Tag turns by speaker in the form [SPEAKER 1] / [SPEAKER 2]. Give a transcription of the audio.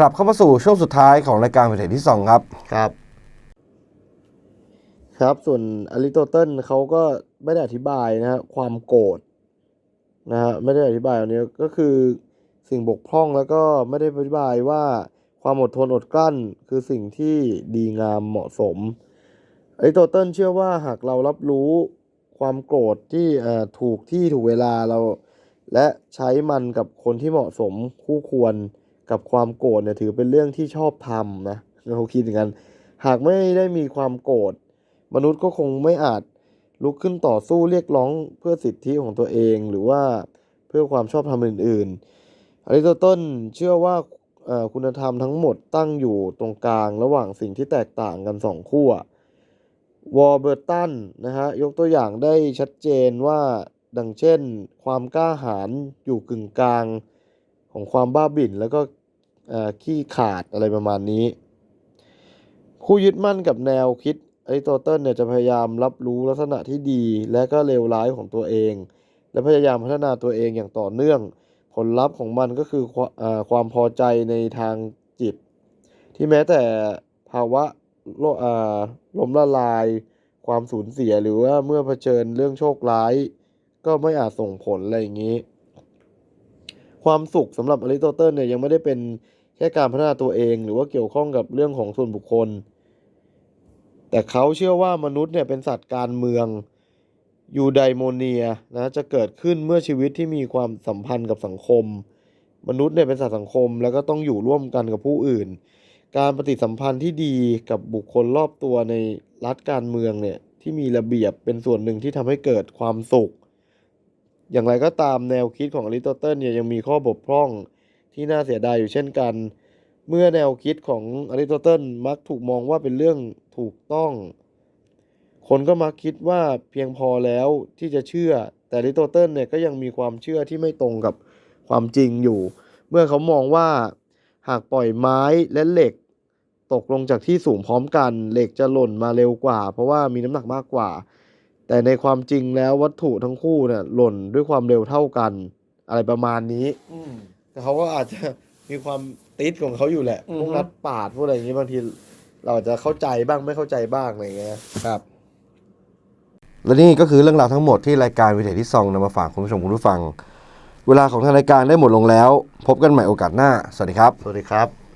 [SPEAKER 1] กลับเข้ามาสู่ช่วงสุดท้ายของรายการเพจที่ 2 ครับ
[SPEAKER 2] ครับ ครับส่วนอริโตเติลเขาก็ไม่ได้อธิบายนะฮะความโกรธนะฮะไม่ได้อธิบายอันนี้ก็คือสิ่งบกพร่องแล้วก็ไม่ได้อธิบายว่าความอดทนอดกลั้นคือสิ่งที่ดีงามเหมาะสมอริโตเติลเชื่อว่าหากเรารับรู้ความโกรธที่ถูกที่ถูกเวลาเรา และใช้มันกับคนที่เหมาะสมคู่ควร กับความโกรธเนี่ยถือเป็นเรื่องที่ชอบทำนะเขาคิดอย่างนั้นหากไม่ได้มีความโกรธมนุษย์ก็คงไม่อาจลุกขึ้นต่อสู้เรียกร้องเพื่อสิทธิของตัวเองหรือว่าเพื่อความชอบธรรมอื่นๆอริสโตเติลเชื่อว่าคุณธรรมทั้งหมดตั้งอยู่ตรงกลางระหว่างสิ่งที่แตกต่างกันสองขั้ววอร์เบอร์ตันนะฮะยกตัวอย่างได้ชัดเจนว่าดังเช่น ความกล้าหาญอยู่กึ่งกลางของความบ้าบิ่นแล้วก็ ขี้ขาดอะไรประมาณนี้ ผู้ยึดมั่นกับแนวคิดอริสโตเติลเนี่ยจะพยายามรับรู้ลักษณะที่ดีและก็เลวร้ายของตัวเอง และพยายามพัฒนาตัวเองอย่างต่อเนื่อง ผลลัพธ์ของมันก็คือควเอ่อความพอใจในทางจิต ที่แม้แต่ภาวะลล้มละลาย ความสูญเสียหรือว่าเมื่อเผชิญเรื่องโชคร้าย ก็ไม่อาจส่งผลอะไรอย่างนี้ ความสุขสำหรับอริสโตเติลเนี่ยยังไม่ได้เป็นแค่การพัฒนาตัวเอง หรือว่าเกี่ยวข้องกับเรื่องของส่วนบุคคล แต่เขาเชื่อว่ามนุษย์เนี่ยเป็นสัตว์การเมืองยูไดโมเนียนะจะเกิดขึ้นเมื่อชีวิตที่มีความสัมพันธ์กับสังคม มนุษย์เนี่ยเป็นสัตว์สังคม แล้วก็ต้องอยู่ร่วมกันกับผู้อื่น การปฏิสัมพันธ์ที่ดีกับบุคคลรอบตัวในรัฐการเมืองเนี่ยที่มีระเบียบเป็นส่วนหนึ่งที่ทำให้เกิดความสุข อย่างไรก็ตามแนวคิดของอริสโตเติลเนี่ยยังมีข้อบกพร่องที่น่าเสียดายอยู่เช่นกัน เมื่อแนวคิดของอริสโตเติลมักถูกมองว่าเป็นเรื่องถูกต้อง คนก็มักคิดว่าเพียงพอแล้วที่จะเชื่อ แต่อริสโตเติลเนี่ยก็ยังมีความเชื่อที่ไม่ตรงกับความจริงอยู่ เมื่อเขามองว่าหากปล่อยไม้และเหล็ก ตกลงจากที่สูงพร้อมกัน เหล็กจะหล่นมาเร็วกว่า เพราะว่ามีน้ำหนักมากกว่า แต่ในความจริงแล้ววัตถุทั้งคู่เนี่ยหล่นด้วยความเร็วเท่ากัน อะไรประมาณนี้แต่เขาก็อาจจะมีความติดของเขาอยู่แหละ
[SPEAKER 1] อือฮึ
[SPEAKER 2] พวกนัดปาดพวกอะไรอย่างนี้บางทีเราอาจจะเข้าใจบ้างไม่เข้าใจบ้างอะไรอย่างเงี้ย
[SPEAKER 1] ครับ และนี่ก็คือเรื่องราวทั้งหมดที่รายการวิถีที่ซองนำมาฝากคุณผู้ชมคุณผู้ฟัง เวลาของทางรายการได้หมดลงแล้ว พบกันใหม่โอกาสหน้า สวัสดีครับ
[SPEAKER 2] สวัสดีครับ